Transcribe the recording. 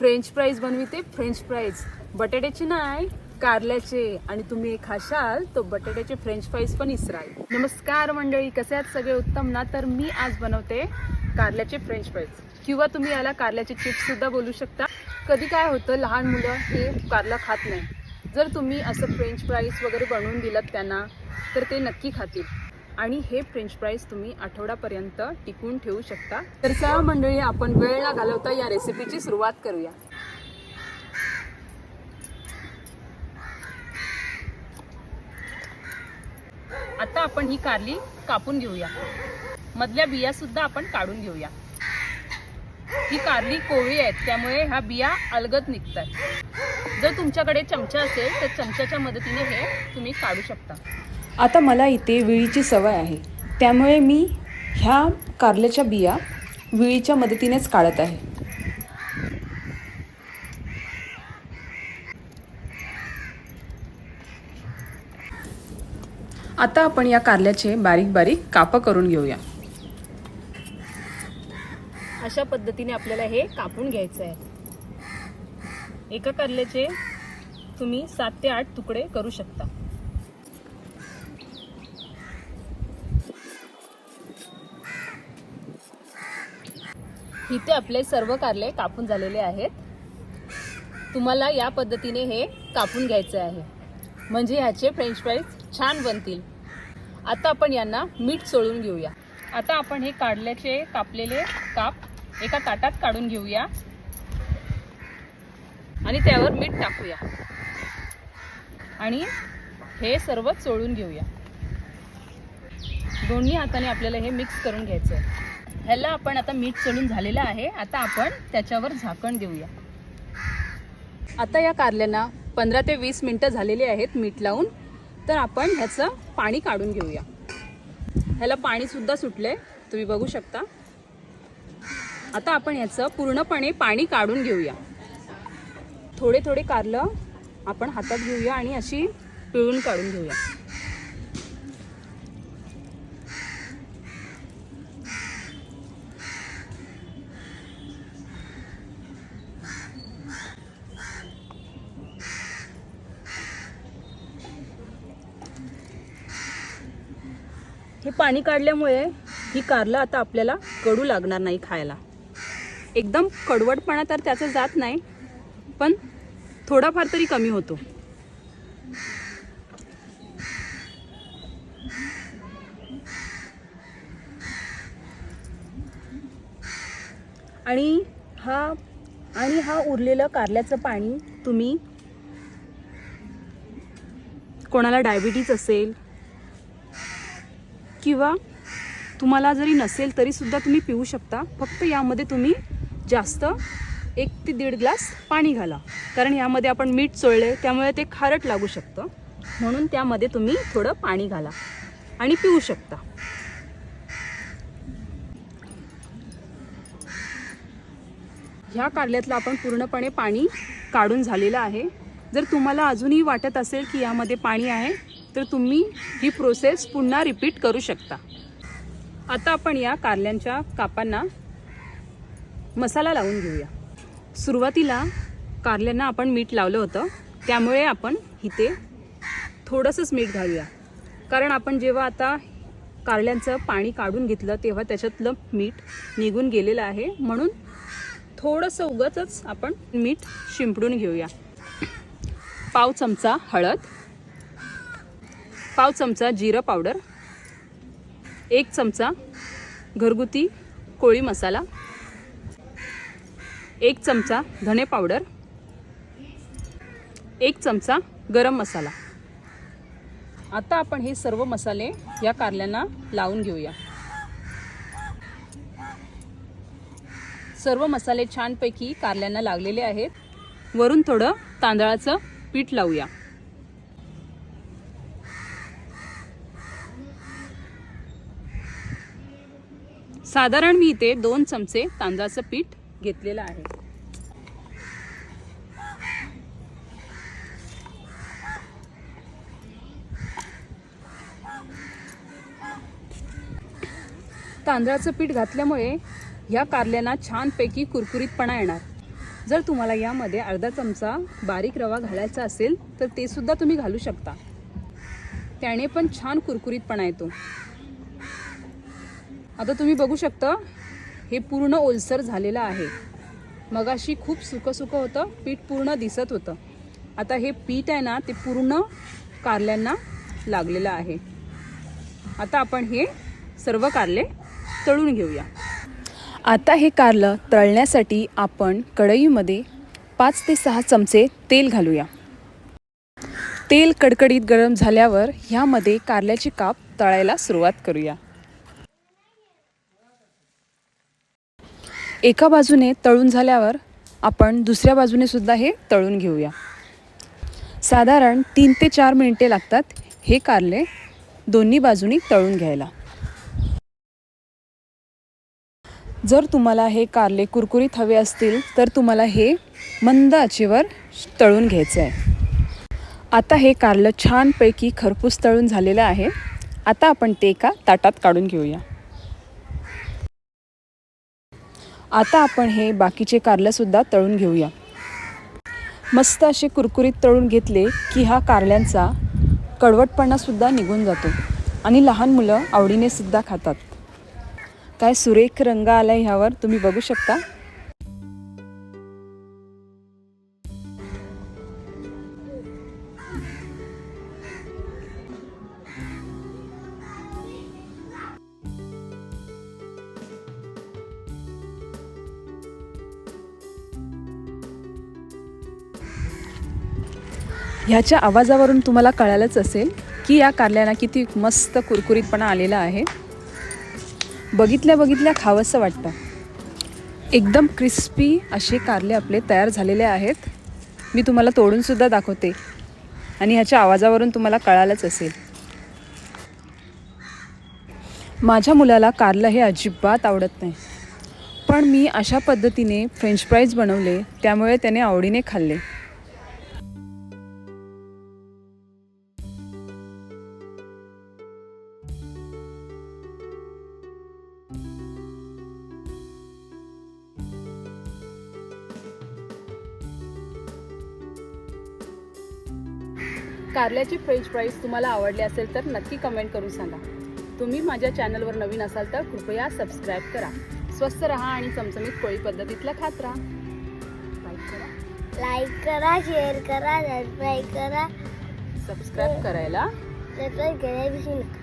French fries बनविते. French fries. बटाट्याचे नाही कारल्याचे. आणि तुम्ही एक खाशाल तो बटाट्याचे फ्रेंच फ्राईज पण इसराल नमस्कार मंडळी कसे आहात सगळे उत्तम ना? तर मी आज बनवते कारल्याचे फ्रेंच फ्राईज. किंवा तुम्ही याला कारल्याचे चिप्स सुद्धा बोलू शकता. कधी काय होतं लहान मुलं हे कारला खात नाही. जर तुम्ही असं फ्रेंच फ्राईज वगैरे बनवून दिलं त्यांना तर ते नक्की खातील. आणि हे फ्रेंच फ्राईज तुम्ही आठवड्यापर्यंत टिकून ठेवू शकता. तर चला मंडळी आपण वेळ न घालवता या रेसिपीची सुरुवात करूया. आता आपण ही कारली कापून घेऊया. मधल्या बिया सुद्धा आपण काढून घेऊया. ही कारली कोवळी आहेत त्यामुळे ह्या बिया अलगद निघतात. जर तुमच्याकडे चमचा असेल तर चमच्याच्या मदतीने हे तुम्ही काढू शकता. आता मला इथे विळीची सवय आहे. त्यामुळे मी ह्या कारल्याच्या बिया विळीच्या मदतीनेच काढत आहे. आता आपण या कारल्याचे बारीक बारीक कापं करून घेऊया. अशा पद्धतीने आपल्याला हे कापून घ्यायचं आहे. एका कारल्याचे तुम्ही सात ते आठ तुकडे करू शकता. इथे आपले सर्व कारले कापून झालेले आहेत. तुम्हाला या पद्धतीने हे कापून घ्यायचे आहे. म्हणजे ह्याचे फ्रेंच फ्राईज छान बनतील. आता आपण यांना मीठ चोळून घेऊया. आता आपण हे काढल्याचे कापलेले काप एका ताटात काढून घेऊया. आणि त्यावर मीठ टाकूया. आणि हे सर्व चोळून घेऊया. दोन्ही हाताने आपल्याला हे मिक्स करून घ्यायचं आहे ह्याला आपण आता मीठ चढून झालेलं आहे. आता आपण त्याच्यावर झाकण देऊया. आता या कारल्यांना पंधरा ते वीस मिनटं झालेली आहेत मीठ लावून. तर आपण ह्याचं पाणी काढून घेऊया. ह्याला पाणीसुद्धा सुटले तुम्ही बघू शकता. आता आपण ह्याचं पूर्णपणे पाणी काढून घेऊया. थोडे थोडे कारलं आपण हातात घेऊया आणि अशी पिळून काढून घेऊया. हे पाणी काढल्यामुळे ही कारलं आता आपल्याला कडू लागणार नाही खायला. एकदम कडवटपणा तर त्याचं जात नाही पण थोडाफार तरी कमी होतो. आणि हा आणि हा उरलेलं कारल्याचं पाणी तुम्ही कोणाला डायबिटीज असेल किंवा तुम्हाला जरी नसेल तरीसुद्धा तुम्ही पिऊ शकता. फक्त यामध्ये तुम्ही जास्त एक ते दीड ग्लास पाणी घाला. कारण यामध्ये आपण मीठ चोळले त्यामुळे ते खारट लागू शकतं. म्हणून त्यामध्ये तुम्ही थोडं पाणी घाला आणि पिऊ शकता. ह्या कारल्यातलं आपण पूर्णपणे पाणी काढून झालेलं आहे. जर तुम्हाला अजूनही वाटत असेल की यामध्ये पाणी आहे तर तुम्ही ही प्रोसेस पुन्हा रिपीट करू शकता. आता आपण या कारल्यांच्या कापांना मसाला लावून घेऊया. सुरुवातीला कारल्यांना आपण मीठ लावलं होतं. त्यामुळे आपण इथे थोडंसंच मीठ घालूया. कारण आपण जेव्हा आता कारल्यांचं पाणी काढून घेतलं तेव्हा त्याच्यातलं मीठ निघून गेलेलं आहे. म्हणून थोडंसं उगतच आपण मीठ शिंपडून घेऊया. पाव चमचा हळद. पाव चमचा जिरं पावडर एक चमचा घरगुती कोळी मसाला एक चमचा धणे पावडर एक चमचा गरम मसाला. आता आपण हे सर्व मसाले या कारल्यांना लावून घेऊया. सर्व मसाले छानपैकी कारल्यांना लागलेले आहेत. वरून थोडं तांदळाचं पीठ लावूया. साधारण मी इथे दोन चमचे तांदळाचं पीठ घेतलेलं आहे. तांदळाचं पीठ घातल्यामुळे ह्या कारल्यांना छानपैकी कुरकुरीतपणा येणार. जर तुम्हाला यामध्ये अर्धा चमचा बारीक रवा घालायचा असेल तर ते सुद्धा तुम्ही घालू शकता. त्याने पण छान कुरकुरीतपणा येतो. आता तुम्ही बघू शकता हे पूर्ण ओलसर झालेलं आहे. मगाशी खूप सुकं होतं पीठ पूर्ण दिसत होतं. आता हे पीठ आहे ना ते पूर्ण कारल्यांना लागलेलं आहे. आता आपण हे सर्व कारले तळून घेऊया. आता हे कारलं तळण्यासाठी आपण कढईमध्ये पाच ते सहा चमचे तेल घालूया. तेल कडकडीत गरम झाल्यावर ह्यामध्ये कारल्याची काप तळायला सुरुवात करूया. एका बाजूने तळून झाल्यावर आपण दुसऱ्या बाजूने सुद्धा हे तळून घेऊया. साधारण तीन ते चार मिनिटे लागतात हे कारले दोन्ही बाजूनी तळून घ्यायला. जर तुम्हाला हे कारले कुरकुरीत हवे असतील तर तुम्हाला हे मंद आचेवर तळून घ्यायचं आहे आता हे कारलं छानपैकी खरपूस तळून झालेलं आहे. आता आपण ते एका ताटात काढून घेऊया. आता आपण हे बाकीचे कारलंसुद्धा तळून घेऊया. मस्त असे कुरकुरीत तळून घेतले की हा कारल्यांचा कडवटपणासुद्धा निघून जातो आणि लहान मुलं आवडीने सुद्धा खातात. काय सुरेख रंग आला ह्यावर तुम्ही बघू शकता. ह्याच्या आवाजावरून तुम्हाला कळालंच असेल की या कारल्याला किती मस्त कुरकुरीतपणा आलेला आहे. बघितल्या बघितल्या खावंसं वाटतं. एकदम क्रिस्पी असे कारले आपले तयार झालेले आहेत. मी तुम्हाला तोडूनसुद्धा दाखवते. आणि ह्याच्या आवाजावरून तुम्हाला कळालंच असेल. माझ्या मुलाला कारलं हे अजिबात आवडत नाही. पण मी अशा पद्धतीने फ्रेंच फ्राईज बनवले त्यामुळे त्याने आवडीने खाल्ले. कारल्याची फ्रेंच फ्राईज तुम्हाला आवडले असेल तर नक्की कमेंट करून सांगा. तुम्ही माझ्या चॅनलवर नवीन असाल तर कृपया सबस्क्राईब करा. स्वस्त रहा आणि चमचमीत कोळी पद्धतीतलं खात राहा. लाईक करा. शेअर करा सबस्क्राईब करा सबस्क्राईब करायला. सबस्क्राईब करायला विसरू नका.